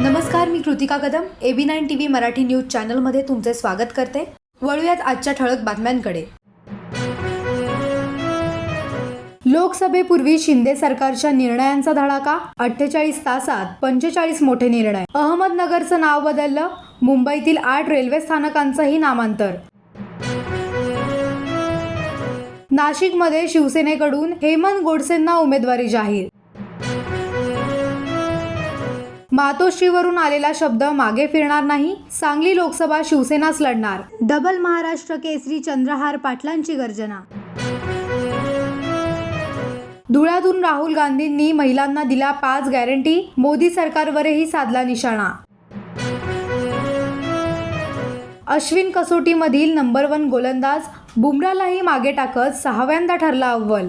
नमस्कार मी Kritika Kadam A B nine T V Marathi news चॅनलमध्ये तुमचे स्वागत करते. वळूयात आजच्या ठळक बातम्यांकडे. लोकसभेपूर्वी शिंदे सरकारच्या निर्णयांचा धडाका अठ्ठेचाळीस तासात पंचेचाळीस मोठे निर्णय. अहमदनगरचं नाव बदललं मुंबईतील आठ रेल्वे स्थानकांचंही नामांतर. नाशिकमध्ये शिवसेनेकडून हेमंत गोडसेंना उमेदवारी जाहीर. मातोश्रीवरून आलेला शब्द मागे फिरणार नाही. सांगली लोकसभा शिवसेनाच लढणार. डबल महाराष्ट्र केसरी चंद्रहार पाटलांची गर्जना. धुळ्यातून राहुल गांधींनी महिलांना दिला पाच गॅरंटी. मोदी सरकारवरही साधला निशाणा. अश्विन कसोटीमधील नंबर वन गोलंदाज. बुमरालाही मागे टाकत सहाव्यांदा ठरला अव्वल.